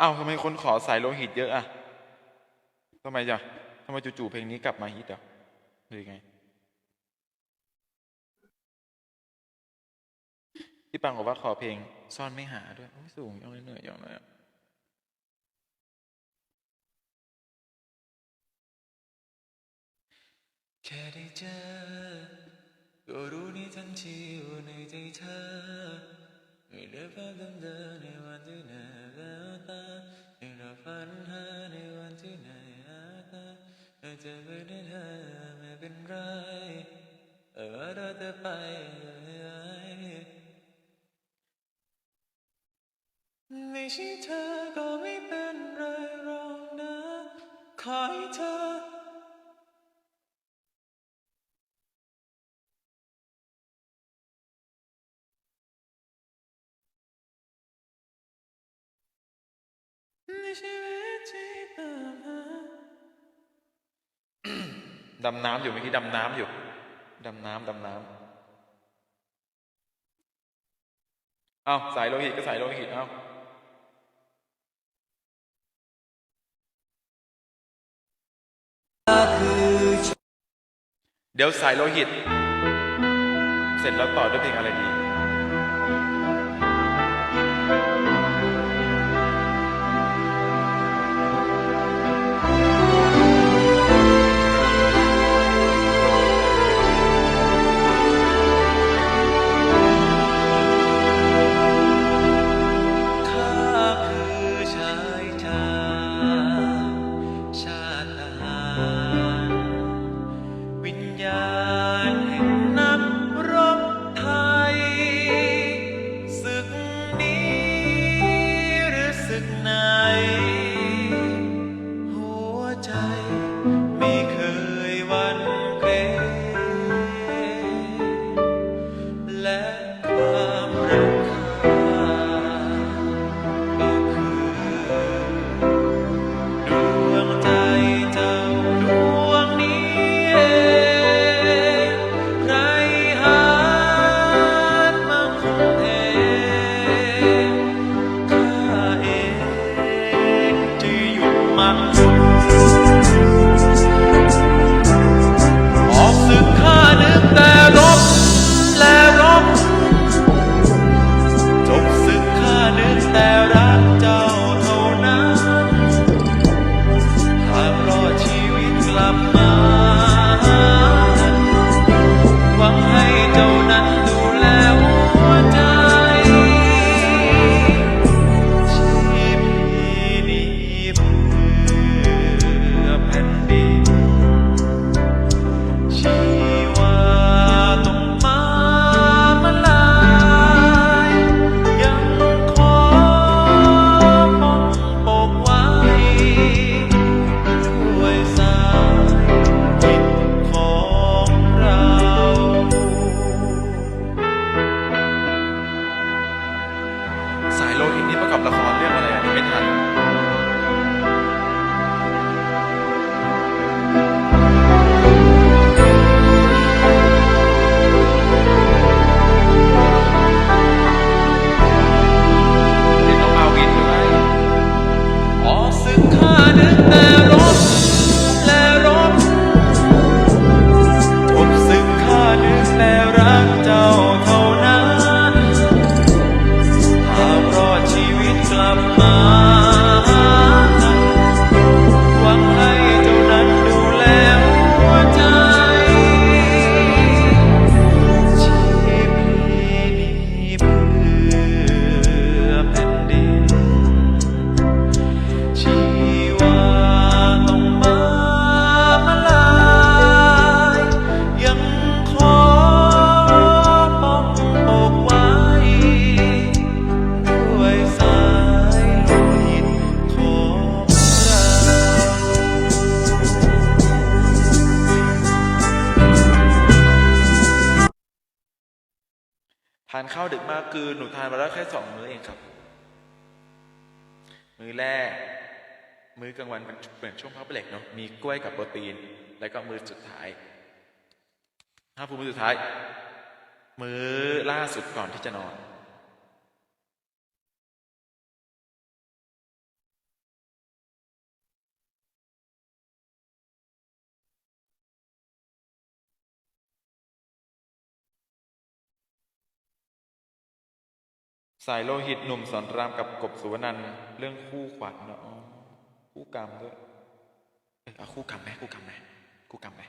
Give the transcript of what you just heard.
อ้าวทำไมคนขอสายโลหิตเยอะอะทำไมจ้ะทำไมจู่ๆเพลงนี้กลับมาฮิตอะหรือไงพี่ปังบอกว่าขอเพลงซ่อนไม่หาด้วยโอ้ยสูงยังเลยเหนื่อยยังเลยอะแค่ได้เจอก็รู้ในทันทีว่าในใจเธอ ไม่ได้ภาพเดิมๆในวันที่หนื่อยแล้วตาไม่ได้ฝันหาในวันที่เหนื่อยแล้วตาไม่เจอไม่ได้เธอไม่เป็นไรเออเราจะไปไม่ใช่เธอก็ไม่เป็นไรหรอกนะขอให้เธอ ในชีวิตที่ตามหาดำน้ำอยู่เมื่อกี้ดำน้ำอยู่ ดำน้ำดำน้ำเอาสายโลหิตก็สายโลหิตเอาเดี๋ยวสายโลหิต เสร็จแล้วต่อด้วยเพลงอะไรดีานข้าวดึกมากคือหนูทานมาแล้วแค่สองมื้อเองครับ มื้อแรก มื้อกลางวันเป็นเป็นช่วงพักเบรกเนาะมีกล้วยกับโปรตีน แล้วก็มื้อสุดท้ายห้าพูมื้อสุดท้าย มื้อล่าสุดก่อนที่จะนอน สายโลหิตหนุ่มสอนรามกับกบสุวรรณันเรื่องคู่ขวัญเนาะคู่กรรมด้วย เออเอาคู่กรรมไหมคู่กรรมไหมคู่กรรมไหม